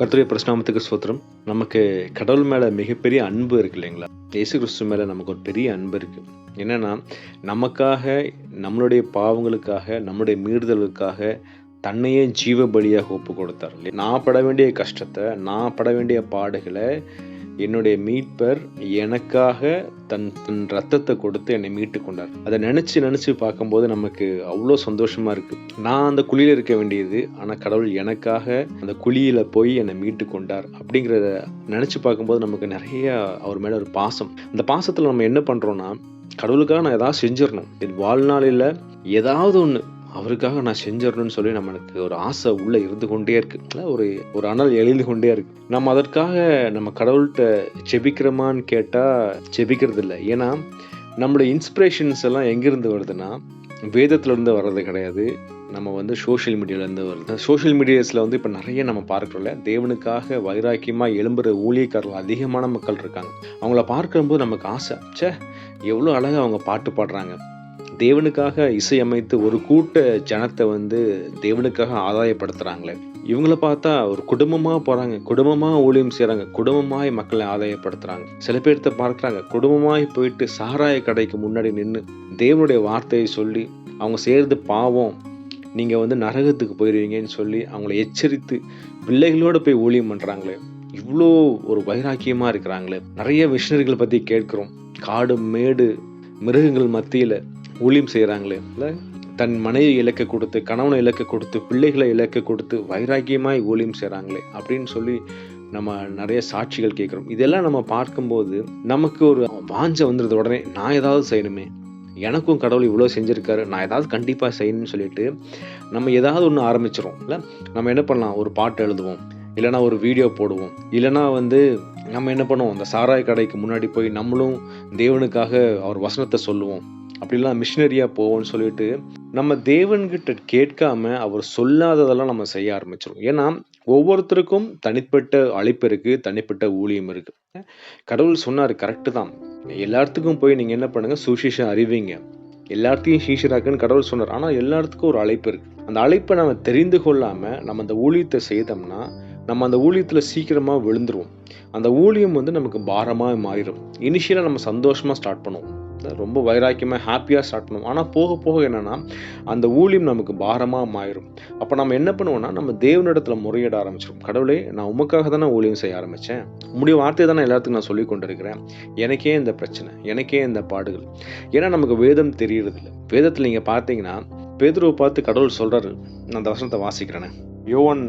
கர்த்தருடைய பிரஸ்நாமத்துக்கு ஸ்தோத்திரம். நமக்கு கடவுள் மேலே மிகப்பெரிய அன்பு இருக்கு இல்லைங்களா? இயேசு கிறிஸ்து மேலே நமக்கு ஒரு பெரிய அன்பு இருக்குது என்னென்னா நமக்காக நம்மளுடைய பாவங்களுக்காக நம்மளுடைய மீறுதலுக்காக தன்னையே ஜீவ பலியாக ஒப்பு கொடுத்தார் நான் பட வேண்டிய கஷ்டத்தை நான் பட வேண்டிய பாடுகளை என்னுடைய மீட்பர் எனக்காக தன் தன் ரத்தத்தை கொடுத்து என்னை மீட்டு கொண்டார். அதை நினச்சி நினச்சி பார்க்கும்போது நமக்கு அவ்வளோ சந்தோஷமா இருக்கு. நான் அந்த குழியில் இருக்க வேண்டியது ஆனால் கடவுள் எனக்காக அந்த குழியில போய் என்னை மீட்டு கொண்டார் அப்படிங்கிறத நினச்சி பார்க்கும்போது நமக்கு நிறைய அவர் மேலே ஒரு பாசம். அந்த பாசத்தில் நம்ம என்ன பண்ணுறோன்னா கடவுளுக்காக நான் ஏதாவது செஞ்சிடணும் என் வாழ்நாளில் ஏதாவது ஒன்று அவருக்காக நான் செஞ்சிடணும்னு சொல்லி நம்மளுக்கு ஒரு ஆசை உள்ளே இருந்து கொண்டே இருக்கு. ஒரு ஒரு அனல் எழுந்து கொண்டே இருக்கு. நம்ம அதற்காக நம்ம கடவுள்கிட்ட செபிக்கிறோமான்னு கேட்டால் செபிக்கிறது இல்லை. ஏன்னா நம்மளோட இன்ஸ்பிரேஷன்ஸ் எல்லாம் எங்கேருந்து வருதுன்னா வேதத்துலேருந்து வர்றது கிடையாது. நம்ம வந்து சோஷியல் மீடியாலேருந்து வருது. சோஷியல் மீடியாஸில் வந்து இப்போ நிறைய நம்ம பார்க்குறோம்ல தேவனுக்காக வைராக்கியமாக எழும்புற ஊழியக்காரர்கள் அதிகமான மக்கள் இருக்காங்க. அவங்கள பார்க்கும்போது நமக்கு ஆசை ச்சே எவ்வளோ அழகாக அவங்க பாட்டு பாடுறாங்க. தேவனுக்காக இசையமைத்து ஒரு கூட்ட ஜனத்தை வந்து தேவனுக்காக ஆதாயப்படுத்துகிறாங்களே இவங்கள பார்த்தா ஒரு குடும்பமாக போகிறாங்க குடும்பமாக ஊழியம் செய்கிறாங்க குடும்பமாய் மக்களை ஆதாயப்படுத்துகிறாங்க சில பேர்த்த பார்க்குறாங்க குடும்பமாய் போயிட்டு சாராய கடைக்கு முன்னாடி நின்று தேவனுடைய வார்த்தையை சொல்லி அவங்க செய்கிறது பாவம் நீங்கள் வந்து நரகத்துக்கு போயிடுவீங்கன்னு சொல்லி அவங்கள எச்சரித்து பிள்ளைகளோடு போய் ஊழியம் பண்ணுறாங்களே இவ்வளோ ஒரு வைராக்கியமாக இருக்கிறாங்களே. நிறைய மிஷினரிகள் பற்றி கேட்குறோம். காடு மேடு மிருகங்கள் மத்தியில் ஊழியம் செய்கிறாங்களே இல்லை தன் மனைவி இலக்க கொடுத்து கணவனை இலக்க கொடுத்து பிள்ளைகளை இலக்க கொடுத்து வைராக்கியமாய் ஊழியம் செய்கிறாங்களே அப்படின்னு சொல்லி நம்ம நிறைய சாட்சிகள் கேட்குறோம். இதெல்லாம் நம்ம பார்க்கும்போது நமக்கு ஒரு வாஞ்சை வந்துடுது உடனே நான் ஏதாவது செய்யணுமே. எனக்கும் கடவுள் இவ்வளோ செஞ்சுருக்காரு. நான் ஏதாவது கண்டிப்பாக செய்யணும்னு சொல்லிட்டு நம்ம ஏதாவது ஒன்று ஆரம்பிச்சிடும் இல்லை நம்ம என்ன பண்ணலாம்? ஒரு பாட்டு எழுதுவோம். இல்லைனா ஒரு வீடியோ போடுவோம். இல்லைனா வந்து நம்ம என்ன பண்ணுவோம்? அந்த சாராய கடைக்கு முன்னாடி போய் நம்மளும் தேவனுக்காக அவர் வசனத்தை சொல்லுவோம். அப்படிலாம் மிஷினரியாக போவோம்னு சொல்லிட்டு நம்ம தேவன்கிட்ட கேட்காம அவர் சொல்லாததெல்லாம் நம்ம செய்ய ஆரம்பிச்சிடும் ஏன்னா ஒவ்வொருத்தருக்கும் தனிப்பட்ட அழைப்பு இருக்குது தனிப்பட்ட ஊழியம் இருக்குது கடவுள் சொன்னார் கரெக்டு தான். எல்லாத்துக்கும் போய் நீங்கள் என்ன பண்ணுங்கள் சுசேஷம் அறிவிங்க. எல்லாத்தையும் சீஷராக்குன்னு கடவுள் சொன்னார். ஆனால் எல்லாத்துக்கும் ஒரு அழைப்பு இருக்குது அந்த அழைப்பை நம்ம தெரிந்து கொள்ளாமல் நம்ம அந்த ஊழியத்தை செய்தோம்னா நம்ம அந்த ஊழியத்தில் சீக்கிரமாக விழுந்துருவோம். அந்த ஊழியம் வந்து நமக்கு பாரமாக மாறிடும். இனிஷியலாக நம்ம சந்தோஷமாக ஸ்டார்ட் பண்ணுவோம். ரொம்ப வைராக்கியமாக ஹாப்பியாக ஸ்டார்ட் பண்ணுவோம். ஆனால் போக போக என்னென்னா அந்த ஊழியம் நமக்கு பாரமாக மாறும் அப்போ நம்ம என்ன பண்ணுவோம்னா நம்ம தேவனிடத்தில் முறையிட ஆரம்பிச்சிடும் கடவுளே நான் உமக்காக தானே ஊழியம் செய்ய ஆரம்பித்தேன் முடிய வார்த்தையை தானே எல்லாத்துக்கும் நான் சொல்லி கொண்டிருக்கிறேன். எனக்கே இந்த பிரச்சனை எனக்கே இந்த பாடுகள். ஏன்னா நமக்கு வேதம் தெரியறதில்ல. வேதத்தில் நீங்கள் பார்த்தீங்கன்னா பேதுருவை பார்த்து கடவுள் சொல்கிறாரு நான் அந்த வசனத்தை வாசிக்கிறேனே. யோவன்